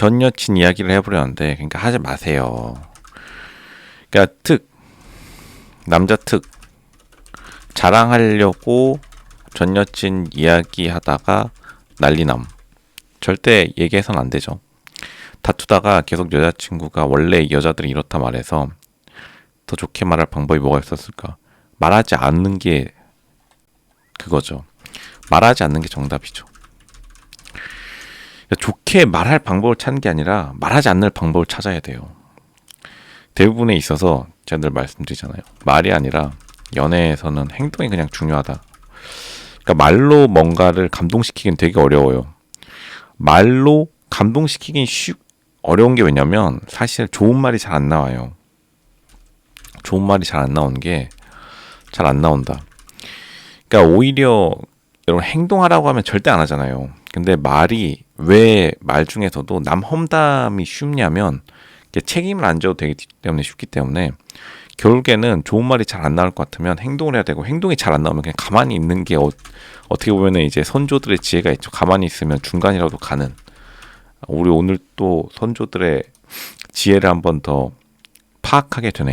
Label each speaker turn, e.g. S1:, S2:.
S1: 전 여친 이야기를 해보려는데 그러니까 하지 마세요. 그러니까 특 남자 특 자랑하려고 전 여친 이야기하다가 난리남. 절대 얘기해선 안 되죠. 다투다가 계속 여자친구가 원래 여자들이 이렇다 말해서 더 좋게 말할 방법이 뭐가 있었을까? 말하지 않는 게 그거죠. 말하지 않는 게 정답이죠. 그러니까 좋게 말할 방법을 찾는 게 아니라 말하지 않는 방법을 찾아야 돼요. 대부분에 있어서 제가 늘 말씀드리잖아요. 말이 아니라 연애에서는 행동이 그냥 중요하다. 그러니까 말로 뭔가를 감동시키긴 되게 어려워요. 말로 감동시키긴 쉬 어려운 게 왜냐면 사실 좋은 말이 잘 안 나와요. 좋은 말이 잘 안 나오는 게잘 안 나온다. 그러니까 오히려 여러분 행동하라고 하면 절대 안 하잖아요. 근데 말이 왜 말 중에서도 남 험담이 쉽냐면 책임을 안 져도 되기 때문에 쉽기 때문에 결국에는 좋은 말이 잘 안 나올 것 같으면 행동을 해야 되고 행동이 잘 안 나오면 그냥 가만히 있는 게 어, 어떻게 보면은 이제 선조들의 지혜가 있죠. 가만히 있으면 중간이라도 가는. 우리 오늘 또 선조들의 지혜를 한번 더 파악하게 되네.